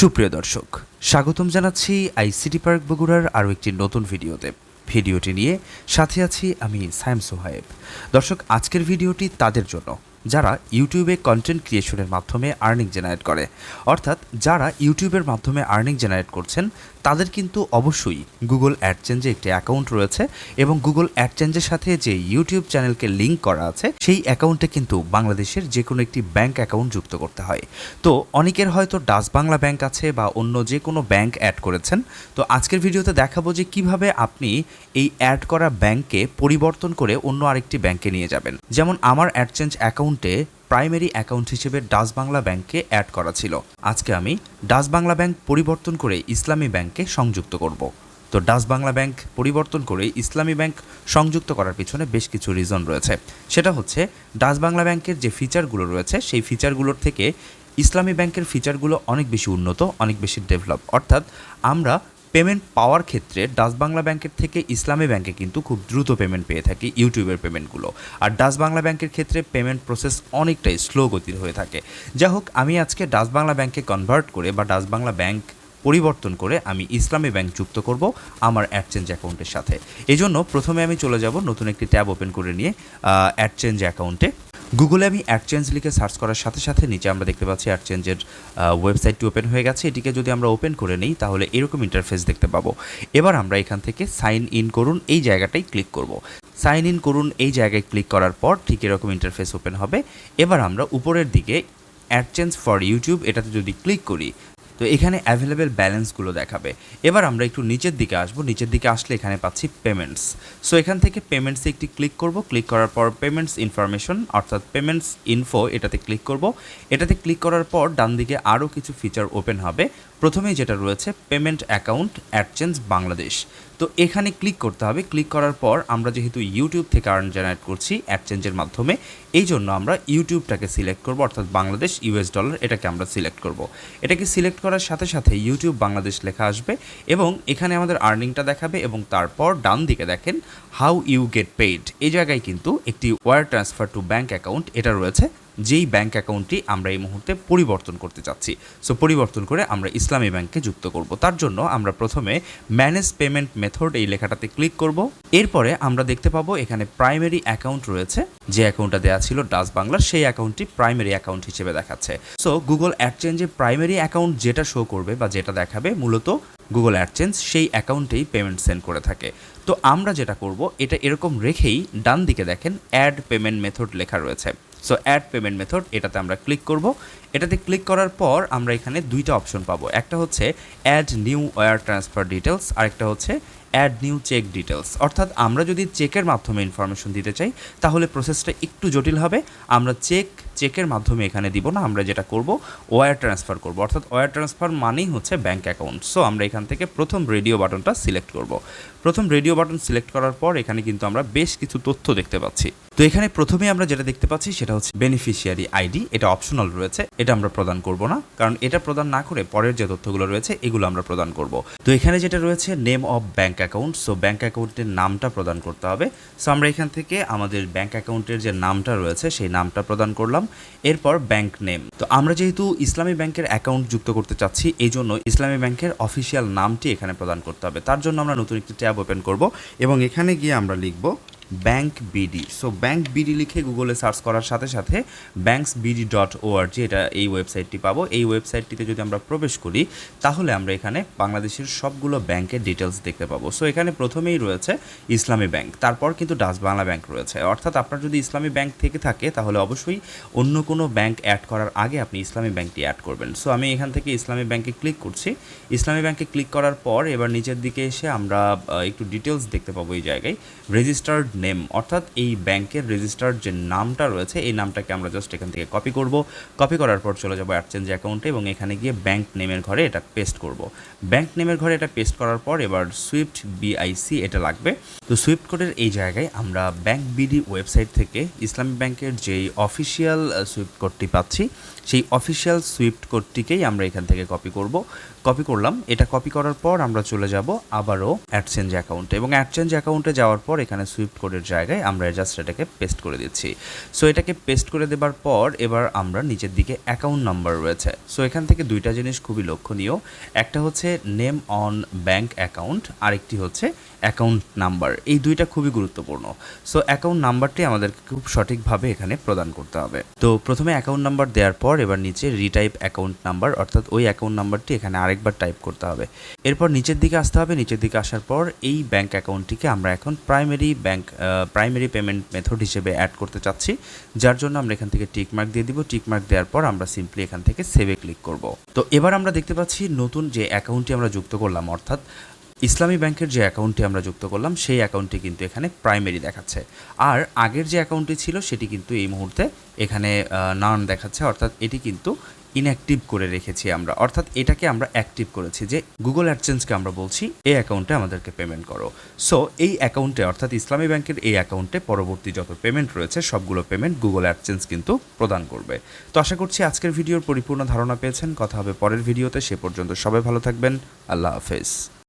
সুপ্রিয় দর্শক, স্বাগতম জানাচ্ছি আইসিটি পার্ক বগুড়ার আরও একটি নতুন ভিডিওতে। ভিডিওটি নিয়ে সাথে আছি আমি সায়েম সোহায়েব। দর্শক, আজকের ভিডিওটি তাদের জন্য। যারা ইউটিউবে কন্টেন্ট ক্রিয়েশনের মাধ্যমে আর্নিং জেনারেট করে। অর্থাৎ যারা ইউটিউবের মাধ্যমে আর্নিং জেনারেট করছেন, তাদের কিন্তু অবশ্যই গুগল অ্যাডচেঞ্জে একটি অ্যাকাউন্ট রয়েছে এবং গুগল অ্যাডচেঞ্জের সাথে যে ইউটিউব চ্যানেলকে লিঙ্ক করা আছে, সেই অ্যাকাউন্টে কিন্তু বাংলাদেশের যে কোনো একটি ব্যাংক অ্যাকাউন্ট যুক্ত করতে হয়। তো অনেকের হয়তো ডাচ বাংলা ব্যাংক আছে বা অন্য যে কোনো ব্যাংক অ্যাড করেছেন। তো আজকের ভিডিওতে দেখাবো যে কীভাবে আপনি এই অ্যাড করা ব্যাংকে পরিবর্তন করে অন্য আরেকটি ব্যাংকে নিয়ে যাবেন। যেমন আমার অ্যাডচেঞ্জ অ্যাকাউন্টে প্রাইমারি অ্যাকাউন্ট হিসেবে ডাচ বাংলা ব্যাংকে অ্যাড করা ছিল। আজকে আমি ডাচ বাংলা ব্যাংক পরিবর্তন করে ইসলামী ব্যাংকে সংযুক্ত করব। তো ডাচ বাংলা ব্যাংক পরিবর্তন করে ইসলামী ব্যাংক সংযুক্ত করার পিছনে বেশ কিছু রিজন রয়েছে। সেটা হচ্ছে, ডাচ বাংলা ব্যাংকের যে ফিচারগুলো রয়েছে, সেই ফিচারগুলোর থেকে ইসলামী ব্যাংকের ফিচারগুলো অনেক বেশি উন্নত, অনেক বেশি ডেভেলপ অর্থাৎ আমরা পেমেন্ট পাওয়ার ক্ষেত্রে ডাচ বাংলা ব্যাংকের থেকে ইসলামী ব্যাংকে কিন্তু খুব দ্রুত পেমেন্ট পেয়ে থাকি ইউটিউবের পেমেন্টগুলো। আর ডাচ বাংলা ব্যাংকের ক্ষেত্রে পেমেন্ট প্রসেস অনেকটাই স্লো গতির হয়ে থাকে। যাই হোক, আমি আজকে ডাচ বাংলা ব্যাংকে কনভার্ট করে বা ডাচ বাংলা ব্যাংক পরিবর্তন করে আমি ইসলামী ব্যাংক যুক্ত করব আমার অ্যাডচেঞ্জ অ্যাকাউন্টের সাথে। এই জন্য প্রথমে আমি চলে যাব নতুন একটি ট্যাব ওপেন করে নিয়ে অ্যাডচেঞ্জ অ্যাকাউন্টে গুগলে আমি অ্যাডচেঞ্জ লিখে সার্চ করার সাথে সাথে নিচে আমরা দেখতে পাচ্ছি অ্যাডচেঞ্জের ওয়েবসাইটটি ওপেন হয়ে গেছে। এটিকে যদি আমরা ওপেন করে নিই, তাহলে এরকম ইন্টারফেস দেখতে পাবো। এবার আমরা এখান থেকে সাইন ইন করুন, এই জায়গাটাই ক্লিক করব। সাইন ইন করুন, এই জায়গায় ক্লিক করার পর ঠিক এরকম ইন্টারফেস ওপেন হবে। এবার আমরা উপরের দিকে অ্যাডচেঞ্জ ফর ইউটিউব এটাতে যদি ক্লিক করি তো এখানে অ্যাভেলেবেল ব্যালেন্সগুলো দেখাবে। এবার আমরা একটু নিচের দিকে আসব। নিচের দিকে আসলে এখানে পাচ্ছি পেমেন্টস সো এখান থেকে পেমেন্টসে একটি ক্লিক করব। ক্লিক করার পর পেমেন্টস ইনফরমেশন অর্থাৎ পেমেন্টস ইনফো এটাতে ক্লিক করব। এটাতে ক্লিক করার পর ডান দিকে আরও কিছু ফিচার ওপেন হবে। প্রথমেই যেটা রয়েছে পেমেন্ট অ্যাকাউন্ট অ্যাডচেঞ্জ বাংলাদেশ তো এখানে ক্লিক করতে হবে। ক্লিক করার পর আমরা যেহেতু ইউটিউব থেকে আর্ন জেনারেট করছি অ্যাডচেঞ্জের মাধ্যমে এই জন্য আমরা ইউটিউবটাকে সিলেক্ট করব, অর্থাৎ বাংলাদেশ ইউএস ডলার এটাকে আমরা সিলেক্ট করব। এটাকে সিলেক্ট করার সাথে সাথে ইউটিউব বাংলাদেশ লেখা আসবে এবং এখানে আমাদের আর্নিংটা দেখাবে এবং তারপর ডান দিকে দেখেন হাউ ইউ গেট পেইড এই জায়গায় কিন্তু একটি wire transfer to bank account এটা রয়েছে। যেই ব্যাংক অ্যাকাউন্টটি আমরা এই মুহূর্তে পরিবর্তন করতে চাচ্ছি। সো পরিবর্তন করে আমরা ইসলামী ব্যাংকে যুক্ত করব। তার জন্য আমরা প্রথমে ম্যানেজ পেমেন্ট মেথড এই লেখাটাতে ক্লিক করব। এরপরে আমরা দেখতে পাবো এখানে প্রাইমারি অ্যাকাউন্ট রয়েছে। যে অ্যাকাউন্টটা দেওয়া ছিল ডাস বাংলার সেই অ্যাকাউন্টটি প্রাইমারি অ্যাকাউন্ট হিসেবে দেখাচ্ছে। সো গুগল অ্যাডচেঞ্জে প্রাইমারি অ্যাকাউন্ট যেটা শো করবে বা যেটা দেখাবে মূলত গুগল অ্যাডচেঞ্জ সেই অ্যাকাউন্টেই পেমেন্ট সেন্ড করে থাকে। তো আমরা যেটা করব, এটা এরকম রেখেই ডান দিকে দেখেন অ্যাড পেমেন্ট মেথড লেখা রয়েছে। সো অ্যাড পেমেন্ট মেথড এটাতে আমরা ক্লিক করব। এটাতে ক্লিক করার পর আমরা এখানে দুইটা অপশন পাবো। একটা হচ্ছে add new wire transfer details আরেকটা হচ্ছে অ্যাড নিউ চেক ডিটেলস অর্থাৎ আমরা যদি চেকের মাধ্যমে ইনফরমেশন দিতে চাই, তাহলে প্রসেসটা একটু জটিল হবে। আমরা চেক চেকের মাধ্যমে এখানে দিব না, আমরা যেটা করব ওয়ার ট্রান্সফার করব। অর্থাৎ ওয়ার ট্রান্সফার মানেই হচ্ছে ব্যাঙ্ক অ্যাকাউন্ট সো আমরা এখান থেকে প্রথম রেডিও বাটনটা সিলেক্ট করব। প্রথম রেডিও বাটন সিলেক্ট করার পর এখানে কিন্তু আমরা বেশ কিছু তথ্য দেখতে পাচ্ছি। তো এখানে প্রথমে আমরা যেটা দেখতে পাচ্ছি সেটা হচ্ছে বেনিফিশিয়ারি আইডি এটা অপশনাল রয়েছে, এটা আমরা প্রদান করব না, কারণ এটা প্রদান না করে পরের যে তথ্যগুলো রয়েছে, এগুলো আমরা প্রদান করব। তো এখানে যেটা রয়েছে name of bank account so bank অ্যাকাউন্টের নামটা প্রদান করতে হবে। সো আমরা এখান থেকে আমাদের ব্যাঙ্ক অ্যাকাউন্টের যে নামটা রয়েছে, সেই নামটা প্রদান করলাম। এরপর ব্যাঙ্ক নেম তো আমরা যেহেতু ইসলামী ব্যাংকের অ্যাকাউন্ট যুক্ত করতে চাচ্ছি এই জন্য ইসলামী ব্যাংকের অফিসিয়াল নামটি এখানে প্রদান করতে হবে। তার জন্য আমরা নতুন একটি ট্যাব ওপেন করব এবং এখানে গিয়ে আমরা লিখব bank BD so bank BD লিখে গুগলে সার্চ করার সাথে সাথে ব্যাংকস বিডি ডট ওআরজি এটা এই ওয়েবসাইটটি পাবো। এই ওয়েবসাইটটিতে যদি আমরা প্রবেশ করি, তাহলে আমরা এখানে বাংলাদেশের সবগুলো ব্যাংকের ডিটেলস দেখতে পাবো। সো এখানে প্রথমেই রয়েছে ইসলামী ব্যাংক, তারপর কিন্তু ডাচ বাংলা ব্যাংক রয়েছে। অর্থাৎ আপনার যদি ইসলামী ব্যাংক থেকে থাকে, তাহলে অবশ্যই অন্য কোনো ব্যাংক অ্যাড করার আগে আপনি ইসলামী ব্যাংকটি অ্যাড করবেন। সো আমি এখান থেকে ইসলামী ব্যাংকে ক্লিক করছি। ইসলামী ব্যাংকে ক্লিক করার পর এবার নিচের দিকে এসে আমরা একটু ডিটেলস দেখতে পাবো এই জায়গায়। রেজিস্টার্ড নেম অর্থাৎ এই ব্যাংকের রেজিস্টার যে নামটা রয়েছে, এই নামটাকে আমরা জাস্ট এখান থেকে কপি করব। কপি করার পর চলে যাব অ্যাডচেঞ্জ অ্যাকাউন্টে এবং এখানে গিয়ে ব্যাংক নেমের ঘরে এটা পেস্ট করব। ব্যাংক নেমের ঘরে এটা পেস্ট করার পর এবার সুইফট বিআইসি এটা লাগবে। তো সুইফট কোডের এই জায়গায় আমরা ব্যাংক বিডি ওয়েবসাইট থেকে ইসলামী ব্যাংকের যেই অফিসিয়াল সুইফট কোডটি পাচ্ছি, সেই অফিসিয়াল সুইফট কোডটিকেই আমরা এখান থেকে কপি করব। কপি করলাম, এটা কপি করার পর আমরা চলে যাব আবারও অ্যাডসেঞ্জ অ্যাকাউন্টে এবং অ্যাডসেঞ্জ অ্যাকাউন্টে যাওয়ার পর এখানে সুইফট কোডের জায়গায় আমরা জাস্ট এটাকে পেস্ট করে দিচ্ছি। সো এটাকে পেস্ট করে দেবার পর এবার আমরা নিচের দিকে অ্যাকাউন্ট নাম্বার রয়েছে। সো এখান থেকে দুইটা জিনিস খুবই লক্ষণীয়। একটা হচ্ছে নেম অন ব্যাংক অ্যাকাউন্ট আরেকটি হচ্ছে অ্যাকাউন্ট নাম্বার এই দুইটা খুবই গুরুত্বপূর্ণ। সো অ্যাকাউন্ট নাম্বারটি আমাদেরকে খুব সঠিকভাবে এখানে প্রদান করতে হবে। তো, প্রথমে অ্যাকাউন্ট নাম্বার দেওয়ার পর এবার নিচে রিটাইপ অ্যাকাউন্ট নাম্বার অর্থাৎ ওই অ্যাকাউন্ট নাম্বারটি এখানে আরেকবার টাইপ করতে হবে। এরপর নিচের দিকে আসতে হবে, নিচের দিকে আসার পর এই ব্যাংক অ্যাকাউন্টটিকে আমরা এখন primary bank primary payment method হিসেবে অ্যাড করতে চাচ্ছি। যার জন্য আমরা এখান থেকে টিকমার্ক দিয়ে দিব। টিকমার্ক দেওয়ার পর আমরা সিম্পলি এখান থেকে সেভে ক্লিক করব। তো, এবার আমরা দেখতে পাচ্ছি নতুন যে অ্যাকাউন্টটি আমরা যুক্ত করলাম, অর্থাৎ ইসলামী ব্যাংকের যে অ্যাকাউন্টটি আমরা যুক্ত করলাম, সেই অ্যাকাউন্টটি কিন্তু এখানে প্রাইমারি দেখাচ্ছে। আর আগের যে অ্যাকাউন্টটি ছিল, সেটি কিন্তু এই মুহূর্তে এখানে নান দেখাচ্ছে, অর্থাৎ এটি কিন্তু ইনঅ্যাক্টিভ করে রেখেছি আমরা। অর্থাৎ এটাকে আমরা অ্যাক্টিভ করেছি যে গুগল অ্যাডসেন্সকে আমরা বলছি, এই অ্যাকাউন্টে আমাদেরকে পেমেন্ট করো। সো এই অ্যাকাউন্টে, অর্থাৎ ইসলামী ব্যাংকের এই অ্যাকাউন্টে পরবর্তী যত পেমেন্ট রয়েছে, সবগুলো পেমেন্ট গুগল অ্যাডসেন্স কিন্তু প্রদান করবে। তো আশা করছি আজকের ভিডিওর পরিপূর্ণ ধারণা পেয়েছেন। কথা হবে পরের ভিডিওতে। সে পর্যন্ত সবাই ভালো থাকবেন। আল্লাহ হাফেজ।